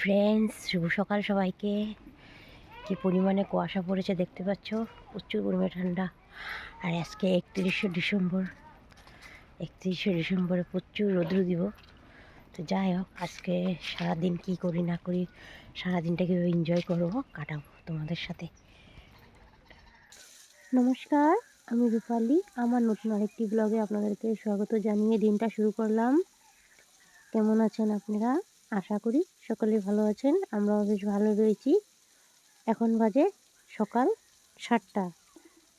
Friends শুভ সকাল সবাইকে। কি পরিমাণে কুয়াশা পড়েছে দেখতে পাচ্ছ? প্রচুর পরিমাণে ঠান্ডা। আর আজকে একত্রিশে ডিসেম্বর। একত্রিশে ডিসেম্বরে প্রচুর রৌদ্র দিব। তো যাই হোক, আজকে সারাদিন কি করি না করি সারাদিনটা কীভাবে এনজয় করব, কাটাবো তোমাদের সাথে। নমস্কার, আমি রূপালি। আমার নতুন আরেকটি ব্লগে আপনাদেরকে স্বাগত জানিয়ে দিনটা শুরু করলাম। কেমন আছেন আপনারা? আশা করি সকলে ভালো আছেন? আমরাও বেশ ভালো রয়েছি। এখন বাজে সকাল সাতটা।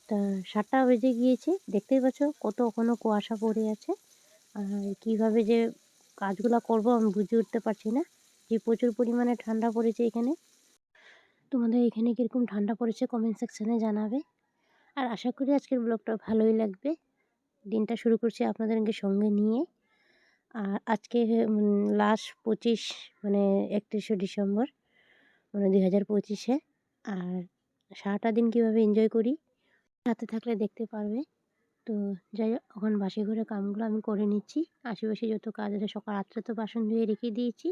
তা সাতটা বেজে গিয়েছে। দেখতেই পাচ্ছ কত এখনও কুয়াশা পড়ে আছে। আর কীভাবে যে কাজগুলো করব আমি বুঝে উঠতে পারছি না। যে প্রচুর পরিমাণে ঠান্ডা পড়েছে এখানে। তোমাদের এখানে কীরকম ঠান্ডা পড়েছে কমেন্ট সেকশানে জানাবে। আর আশা করি আজকের ব্লগটা ভালোই লাগবে। দিনটা শুরু করছি আপনাদেরকে সঙ্গে নিয়ে। আর আজকে লাস্ট পঁচিশ মানে একত্রিশে ডিসেম্বর মানে দুই হাজার পঁচিশে। আর সারাটা দিন কীভাবে এনজয় করি, সাথে থাকলে দেখতে পারবে। তো যাই এখন বাসি ঘরে কামগুলো আমি করে নিচ্ছি। আশেপাশে যত কাজ আছে, সকাল রাত্রে তো বাসন ধুয়ে রেখে দিয়েছি।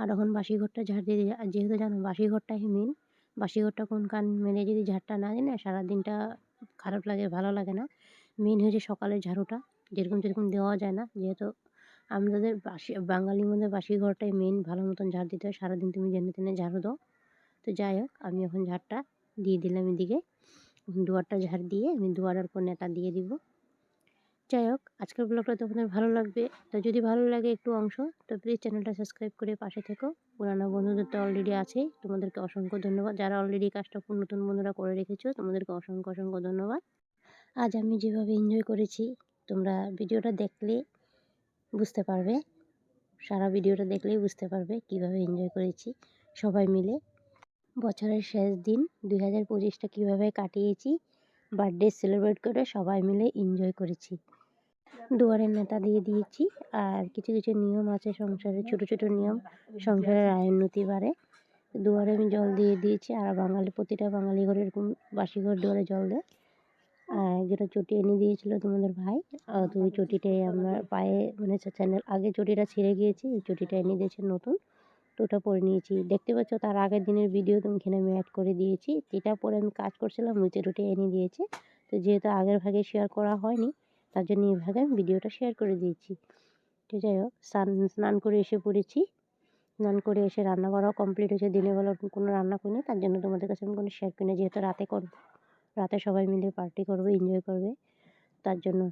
আর এখন বাসি ঘরটা ঝাড় দিয়ে যেহেতু জানো, বাসি ঘরটাই মেন বাসি ঘরটা কোন কান মেলে যদি ঝাড়টা না দিই না, সারাদিনটা খারাপ লাগে, ভালো লাগে না। মেন হয়েছে সকালের ঝাড়ুটা। যেরকম যেরকম দেওয়া যায় না, যেহেতু আমাদের বাসি, বাঙালির মধ্যে বাসি ঘরটাই মেন ভালো মতন ঝাড় দিতে হয়। সারাদিন তুমি জেনে তেনে ঝাড়ু দাও। তো যাই হোক, আমি এখন ঝাড়টা দিয়ে দিলাম এদিকে। দুয়ারটা ঝাড় দিয়ে আমি দুয়ারের নেতা দিয়ে দিব। যাই হোক, আজকের ব্লগটা তোমাদের ভালো লাগবে? তো যদি ভালো লাগে একটু অংশ, তো প্লিজ চ্যানেলটা সাবস্ক্রাইব করে পাশে থেকো। পুরানো বন্ধুদের তো অলরেডি আছেই। তোমাদেরকে অসংখ্য ধন্যবাদ। যারা অলরেডি কাজটা নতুন বন্ধুরা করে রেখেছো, তোমাদেরকে অসংখ্য অসংখ্য ধন্যবাদ। আজ আমি যেভাবে এনজয় করেছি, তোমরা ভিডিওটা দেখলে বুঝতে পারবে। সারা ভিডিওটা দেখলেই বুঝতে পারবে কীভাবে এনজয় করেছি। সবাই মিলে বছরের শেষ দিন দুই হাজার পঁচিশটা কীভাবে কাটিয়েছি বার্থডে সেলিব্রেট করে সবাই মিলে এনজয় করেছি। দুয়ারের নেতা দিয়ে দিয়েছি আর কিছু কিছু নিয়ম আছে সংসারে, ছোট ছোট নিয়ম সংসারের আয় উন্নতি বাড়ে। দুয়ারে আমি জল দিয়ে দিয়েছি, আর বাঙালি, প্রতিটা বাঙালি ঘরে এরকম বাসি ঘর দুয়ারে জল দেয়? যেটা চটি এনে দিয়েছিল তোমাদের ভাই তো ওই চটিটাই আমার পায়ে মানে চ্যানেল আগে চটিটা ছিঁড়ে গিয়েছে এই চটিটা এনে দিয়েছে নতুন। তো ওটা পরে নিয়েছি। দেখতে পাচ্ছ তার আগের দিনের ভিডিও তুমি এখানে আমি অ্যাড করে দিয়েছি। যেটা পরে আমি কাজ করছিলাম, ওই চটিটা এনে দিয়েছে। তো যেহেতু আগের ভাগে শেয়ার করা হয়নি, তার জন্য এই ভাগে আমি ভিডিওটা শেয়ার করে দিয়েছি। তো যাই হোক, স্নান স্নান করে এসে পড়েছি। স্নান করে এসে রান্না করাও কমপ্লিট হয়েছে। দিনের বেলা কোনো রান্না করিনি, তার জন্য তোমাদের কাছে আমি কোনো শেয়ার করি না যেহেতু রাতে করব রাতে সবাই মিলে পার্টি করবে এনজয় করবে। তার জন্য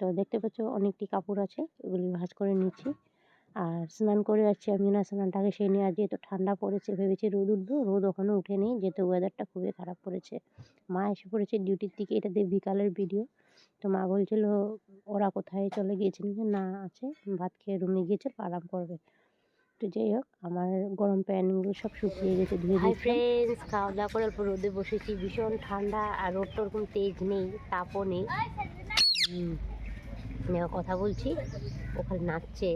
তো দেখতে পাচ্ছ অনেকটি কাপড় আছে, এগুলি ভাঁজ করে নিচ্ছি আর স্নান করে যাচ্ছি আমি না, স্নানটাকে সেই নিয়ে আর যেহেতু ঠান্ডা পড়েছে, ভেবেছি রোদ উঠবো, রোদ ওখানে উঠেনি যেহেতু ওয়েদারটা খুবই খারাপ পড়েছে। মা এসে পড়েছে ডিউটির থেকে এটা দিয়ে বিকালের ভিডিও তো মা বলছিল, ওরা কোথায় চলে গিয়েছে? না, আছে, ভাত খেয়ে রুমে গিয়েছে, আরাম করবে। তো যাই হোক আমার গরম প্যান্টগুলো সব শুকিয়ে গেছে ধুয়ে হাই ফ্রেন্ডস খাওয়া দাওয়া করার পর রোদে বসেছি। ভীষণ ঠান্ডা আর রোদটা ওরকম তেজ নেই তাপও নেই। কথা বলছি ওখানে নাচছে।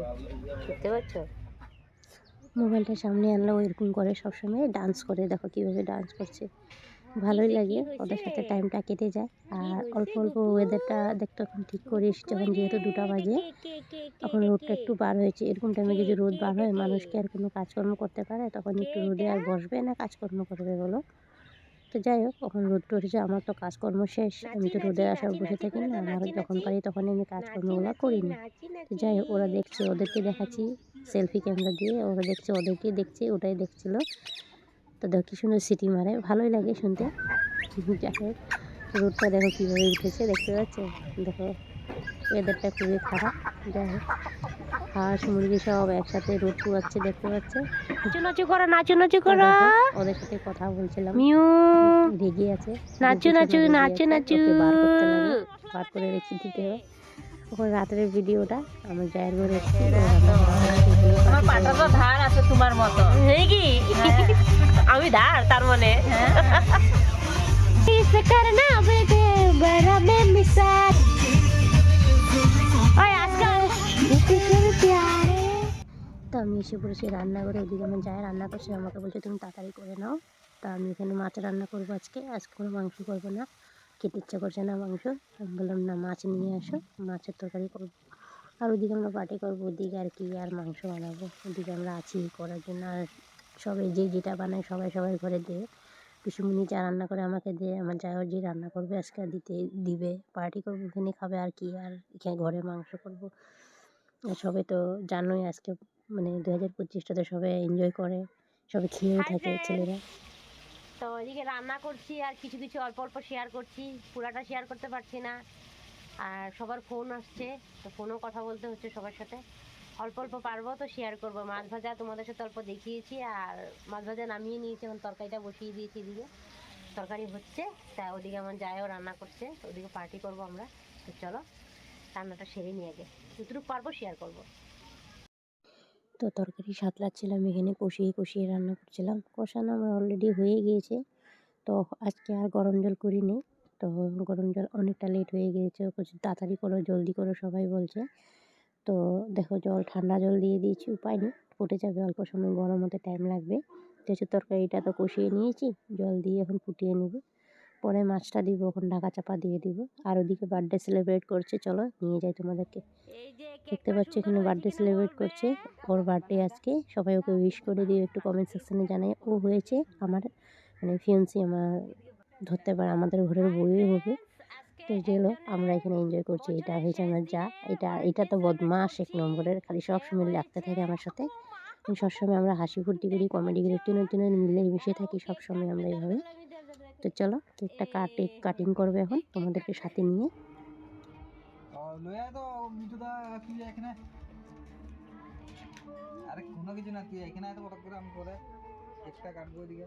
দেখতে পাচ্ছ? মোবাইলটা সামনে আনলেও এরকম করে সবসময় ডান্স করে দেখো কীভাবে ডান্স করছে। ভালোই লাগে ওদের সাথে টাইমটা কেটে যায়। আর অল্প অল্প ওয়েদারটা দেখতে ঠিক করে এসেছে। যখন যেহেতু দুটা বাজে এখন রোদটা একটু বার হয়েছে। এরকম টাইমে যদি রোদ বার হয় মানুষ কি আর কোনো কাজকর্ম করতে পারে? তখন একটু রোদে আর বসবে না কাজকর্ম করবে বলো। তো যাই হোক এখন রোদ উঠেছে আমার তো কাজকর্ম শেষ। আমি তো রোদে আসা বসে থাকি না। আমার যখন পারি তখন আমি কাজকর্মগুলো করি না। তো যাই হোক ওরা দেখছে ওদেরকে দেখাচ্ছি। সেলফি ক্যামেরা দিয়ে ওরা দেখছে ওদেরকে দেখছি ওটাই দেখছিল। তো দেখো কি সুন্দর সিটি মারে ভালোই লাগে শুনতে। যাই হোক রোদটা দেখো কীভাবে উঠেছে দেখতে পাচ্ছ? দেখো ওয়েদারটা খুবই খারাপ যাই হোক। হাঁস মুরগি সব একসাথে রোদ পোয়াচ্ছে দেখতে পাচ্ছে? নাচু করো নাচু নাচু করো। ওদের সাথে কথা বলছিলাম। মিউ। রেগে আছে। নাচু নাচু নাচু নাচু বার করতে লাগে বার করে রেখে দিতে হবে। ওখানে রাতের ভিডিওটা আমার জায়ের ঘরে আমার ধার আছে তোমার মতো। হ্যাঁ। আমি ধার তার মানে? হ্যাঁ। করনা বেদে আমি এসে পড়েছি রান্না করে ওদিকে আমি যাই রান্না করছি আমাকে বলছে তুমি তাড়াতাড়ি করে নাও। তা আমি এখানে মাছ রান্না করব আজকে আজকে কোনো মাংস করব না। খেতে ইচ্ছা করছে না মাংস। আমি বললাম না মাছ নিয়ে আসো মাছের তরকারি করব। আর ওদিকে আমরা পার্টি করব ওদিকে আর কি আর মাংস বানাবো। ওদিকে আমরা আছি করার জন্য আর সবাই যে যেটা বানায় সবাই সবাই ঘরে দেয় পিসুমনি যা রান্না করে আমাকে দিয়ে আমার জায়গার যে রান্না করবে আজকে দিতে দিবে। পার্টি করব এখানে খাবে আর কি আর এখানে ঘরে মাংস করব। আর সবাই তো জানোই আজকে মানে দু হাজার পঁচিশটাতে সবাই এনজয় করে সবাই খেয়েও থাকে ছেলেরা। তো এদিকে রান্না করছি আর কিছু কিছু অল্প অল্প শেয়ার করছি পুরাটা শেয়ার করতে পারছি না। আর সবার ফোন আসছে, তো ফোনেও কথা বলতে হচ্ছে সবার সাথে। অল্প অল্প পারব তো শেয়ার করব। মাছ ভাজা তোমাদের সাথে অল্প দেখিয়েছি আর মাছ ভাজা নামিয়ে নিয়েছি, এখন তরকারিটা বসিয়ে দিয়েছি এদিকে। তরকারি হচ্ছে, তা ওদিকে আমার যায়ও রান্না করছে ওদিকে পার্টি করব আমরা। তো চলো, রান্নাটা সেরে নিয়ে আগে। যতটুকু পারব শেয়ার করব। তো তরকারি সাতলাচ্ছিলাম, এখানে কষিয়ে কষিয়ে রান্না করছিলাম। কষানো আমার অলরেডি হয়ে গিয়েছে, তো আজকে আর গরম জল করিনি। তো গরম জল অনেকটা লেট হয়ে গিয়েছে। কিছু তাড়াতাড়ি করো, জলদি করো সবাই বলছে। তো দেখো জল, ঠান্ডা জল দিয়ে দিয়েছি, উপায় নেই। ফুটে যাবে, অল্প সময় গরম হতে টাইম লাগবে। তো তরকারিটা তো কষিয়ে নিয়েছি, জল দিয়ে এখন ফুটিয়ে নেব। পরে মাছটা দিব, এখন ঢাকা চাপা দিয়ে দিব। আর ওদিকে বার্থডে সেলিব্রেট করছে, চলো নিয়ে যাই তোমাদেরকে। দেখতে পাচ্ছ এখানে বার্থডে সেলিব্রেট করছে। ওর বার্থডে আজকে। সবাই ওকে উইশ করে দিয়ে একটু কমেন্ট সেকশানে জানাই। ও হয়েছে আমার মানে ফিয়ন্সি আমার ধরতে পারে, আমাদের ঘরের বউই হবে। তো যে হলো, আমরা এখানে এনজয় করছি। এটা হয়েছে আমার যা। এটা এটা তো বদমাস এক নম্বরের। খালি সবসময় লাগতে থাকে আমার সাথে। সবসময় আমরা হাসি ফুর্তি করি কমেডি করি টিনে টিনে মিলে মিশে থাকি সবসময় আমরা এইভাবে তো চলো, কেকটা কাটে কাটিং করবে এখন। তোমাদেরকে সাথে নিয়ে। আরে কোনো কিছু না, তুই এখানে এত পটক করে আমি পরে কেকটা কাটবো এদিকে।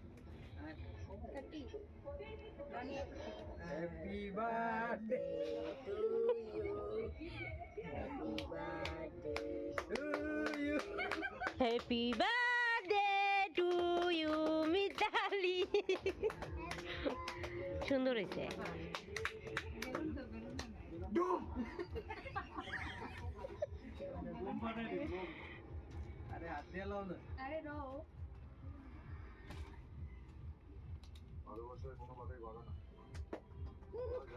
লাইটটা লিগা পাগলি happy birthday to you happy birthday to you Mitali সুন্দর হয়েছে আরে হাত দিয়ে লাও না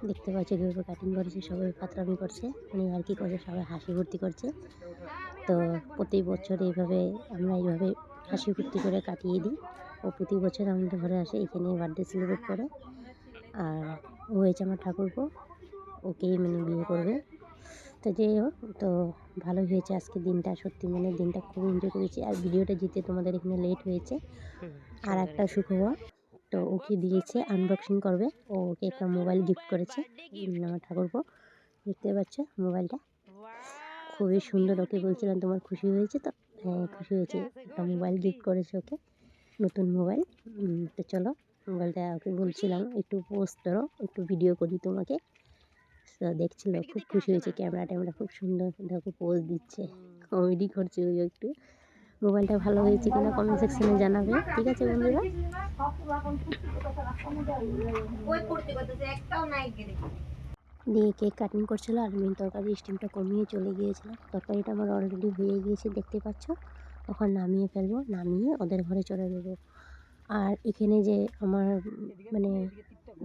দেখতে পাচ্ছি কীভাবে কাটিং করেছে, সবাই ফাতরামি করছে মানে আর কি করছে, সবাই হাসি ফুর্তি করছে। তো প্রতি বছর এইভাবে আমরা এইভাবে হাসি ফুর্তি করে কাটিয়ে দিই। ও প্রতি বছর আমাদের ঘরে আসে এখানে বার্থডে সেলিব্রেট করে। আর ও হয়েছে আমার ঠাকুরপো, ওকেই মানে বিয়ে করবে। তো যাই হোক, তো ভালো হয়েছে আজকে দিনটা, সত্যি মানে দিনটা খুব এনজয় করেছি। আর ভিডিওটা জিতে তোমাদের এখানে লেট হয়েছে। আর একটা সুখবর তো ওকে দিয়েছে আনবক্সিং করবে। ও ওকে একটা মোবাইল গিফট করেছে আমার ঠাকুরপো। দেখতে পাচ্ছ মোবাইলটা খুবই সুন্দর, ওকে বলছিলাম তোমার খুশি হয়েছে তো? হ্যাঁ খুশি হয়েছে, একটা মোবাইল গিফট করেছে ওকে, নতুন মোবাইল তো চলো মোবাইলটা ওকে বলছিলাম, একটু পোস্ট করো, একটু ভিডিও করি তোমাকে। তো দেখছিল, খুব খুশি হয়েছে ক্যামেরা ট্যামেরা খুব সুন্দর, দেখো পোজ দিচ্ছে। কমেডি করছে ওই একটু। মোবাইলটা ভালো হয়েছে কিনা কমেন্ট সেকশনে জানাবে। ঠিক আছে বন্ধুরা? দিয়ে কেক কাটিং করছিল আর আমি তরকারি স্টিমটা কমিয়ে চলে গিয়েছিলাম তরকারিটা আমার অলরেডি হয়ে গিয়েছে, দেখতে পাচ্ছ? তখন নামিয়ে ফেলব, নামিয়ে ওদের ঘরে চলে দেবো। আর এখানে যে আমার মানে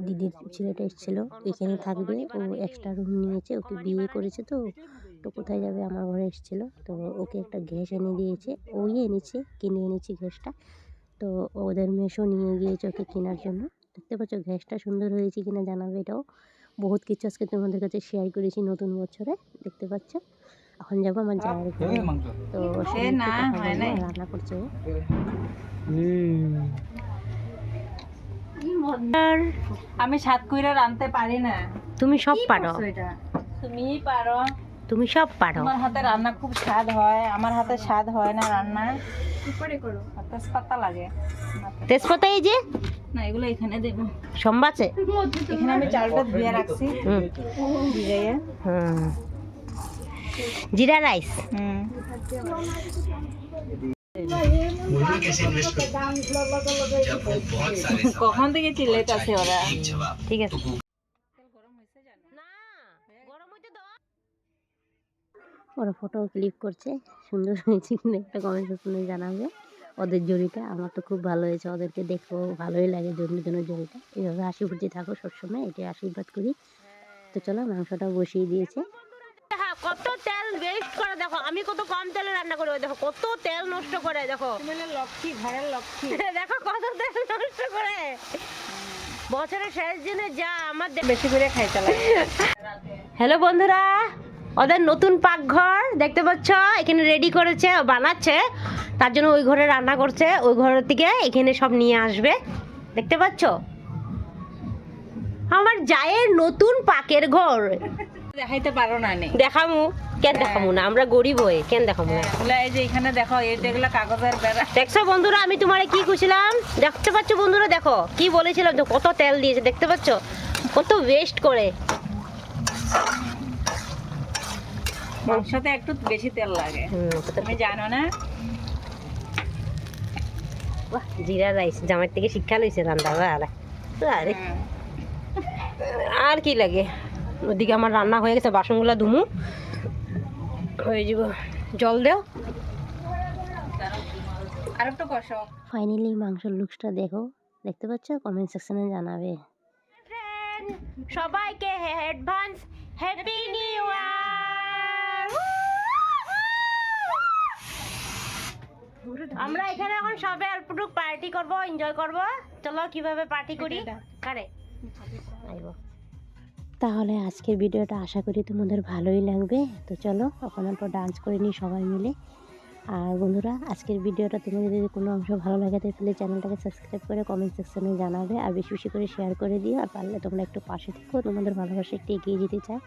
দিদির ছেলেটা এসেছিল, এখানে থাকবে। ও এক্সট্রা রুম নিয়েছে, ওকে বিয়ে করেছে তো। তো কোথায় যাবে আমার ঘরে এসেছিল। তো ওকে একটা গ্যাস এনে দিয়েছে। ওই এনেছে কিনে এনেছি গ্যাসটা তো ওদের মেশো নিয়ে গিয়েছে ওকে কেনার জন্য। দেখতে পাচ্ছ গ্যাসটা সুন্দর হয়েছে কিনা জানাবে এটাও। বহুত কিছু আজকে তোমাদের কাছে শেয়ার করেছি নতুন বছরে দেখতে পাচ্ছ? এখন যাব আমার জায়ের ঘরে। তো ওর না, হয় নাই। রান্না করছে ও। আমি সাত কুইরা রাঁধতে পারি না। তুমি সব পারো। তুমি পারো। তুমি সব পারো। আমার হাতে রান্না খুব স্বাদ হয়। আমার হাতে স্বাদ হয় না রান্না। তেজপাতা লাগে। তেজপাতা এই যে? না এগুলো এখানে দেবো। সম্বাচে এখানে আমি চালটা ধুয়ে রাখছি। হুম। জিরা রাইস। হুম। কখন থেকে চিল্লাইতেছে ওরা? ঠিক আছে না গরম হইতে ওরা ফটো ক্লিক করছে। সুন্দর হয়েছে কিনা একটা কমেন্ট সেকশনে জানাবে। ওদের জড়িটা আমার তো খুব ভালো হয়েছে। ওদেরকে দেখব। ভালোই লাগে জন্য জন্য জড়িটা এইভাবে হাসি খুঁজে থাকো সবসময়। এটাই আশীর্বাদ করি। তো চলো মাংসটা বসিয়ে দিয়েছে। হ্যাঁ কত তেল ওয়েস্ট করে দেখো। আমি কত কম তেলে রান্না করি। দেখো কত তেল নষ্ট করে দেখো। লক্ষ্মী ঘরের লক্ষ্মী। দেখো কত তেল নষ্ট করে। বছরের শেষ দিনে যা আমার দে- বেশি করে খাইতে লাগে। হ্যালো বন্ধুরা। ওদের নতুন পাকঘর দেখতে পাচ্ছ? এখানে রেডি করেছে বানাচ্ছে। তার জন্য ওই ঘরে রান্না করছে। ওই ঘরের থেকে এখানে সব নিয়ে আসবে। দেখতে পাচ্ছ? আমার জায়ের নতুন পাকের ঘর। দেখাইতে পারো না দেখামু। কেন দেখামু না? আমরা গরিব হয়ে কেন দেখামু? না এই যে এখানে দেখো এই কাগজের বেড়া। দেখছ বন্ধুরা আমি তোমারে কি খুঁজছিলাম দেখতে পাচ্ছ বন্ধুরা দেখো কি বলেছিলাম তো কত তেল দিয়েছে দেখতে পাচ্ছ? কত ওয়েস্ট করে। মাংসতে একটু বেশি তেল লাগে। তুমি জানো না? বাহ, জিরা রাইস জামাই থেকে শিক্ষা লইছে রান্না বাড়া আরে আর কি লাগে? ওদিকে আমার রান্না হয়ে গেছে বাসনগুলো ধুমু। হয়ে যাব জল দেও। আর একটু কষো। ফাইনালি মাংসের লুকসটা দেখো। দেখতে পাচ্ছ? কমেন্ট সেকশনে জানাবে। সবাইকে অ্যাডভান্স হ্যাপি নিউ আমরা এখানে এখন সবে অল্পটুকু পার্টি করব এনজয় করব। চলো কীভাবে পার্টি করি? কারে? তাহলে আজকের ভিডিওটা আশা করি তোমাদের ভালোই লাগবে। তো চলো এখন অল্প ডান্স করে নিই সবাই মিলে। আর বন্ধুরা আজকের ভিডিওটা তোমাদের যদি কোনো অংশ ভালো লাগে তাহলে চ্যানেলটাকে সাবস্ক্রাইব করে কমেন্ট সেকশনে জানাবে। আর বেশি বেশি করে শেয়ার করে দিও। আর পারলে তোমরা একটু পাশে থেকো তোমাদের ভালোবাসা একটু এগিয়ে যেতে চাই।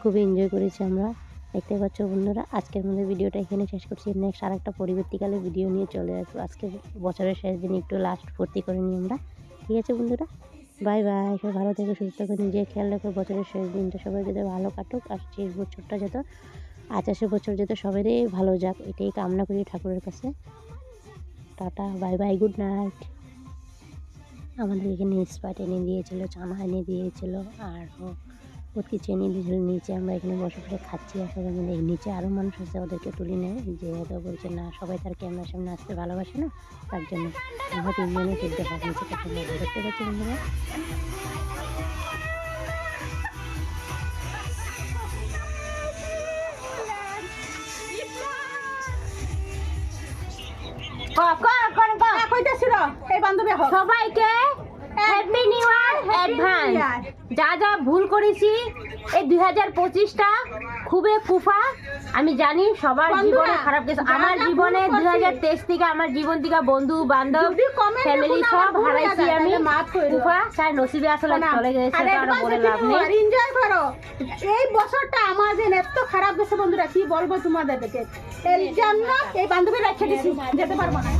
খুবই এনজয় করেছি আমরা। দেখতে পাচ্ছ বন্ধুরা, আজকের মধ্যে ভিডিওটা এখানে শেষ করছি। নেক্সট আর একটা পরিবর্তীকালে ভিডিও নিয়ে চলে আসব। আজকে বছরের শেষ দিন, একটু লাস্ট ভর্তি করে নিই আমরা। ঠিক আছে বন্ধুরা? বাই বাই সবাই ভালো থেকো, সুস্থ থাকো নিজের খেয়াল রাখো, বছরের শেষ দিনটা সবাই যাতে ভালো কাটুক আর শেষ বছরটা যত আচাশে বছর যাতে সবারই ভালো যাক, এটাই কামনা করি ঠাকুরের কাছে। Tata bye bye good night আমাদের এখানে স্পাইট এনে দিয়েছিল চানা এনে দিয়েছিল, আর বহুত কিছু এনে দিয়েছিল নিচে আমরা এখানে বসে বসে খাচ্ছি। আর সবাই মিলে এই নিচে আরও মানুষ আছে ওদেরকে তুলি নেয়। যে ওদের বলছে না সবাই তার ক্যামেরার সামনে আসতে ভালোবাসে না তার জন্য আমরা তিনজনে তুলতে পারি নিচে দেখতে পাচ্ছি বন্ধুরা। সবাইকে হ্যাপি নিউ ইয়ার অ্যাডভান্স। যা যা ভুল করেছি এই দুই হাজার পঁচিশটা খুবই কুফা। আমি জানি সবার জীবনে খারাপ কিছু আমার জীবনে দুই হাজার তেইশ থেকে আমার জীবন থেকে বন্ধু বান্ধব ফ্যামিলি সব হারাইছি আমি। কুফা চাই নসিবে আসলে চলে গেছে বলে লাভ নেই। এনজয় করো এই বছরটা আমাদের এত খারাপ গেছে বন্ধুরা কি বলব তোমাদেরকে? এর জন্য এই বান্ধবী রেখে দিছি যেতে পারব না।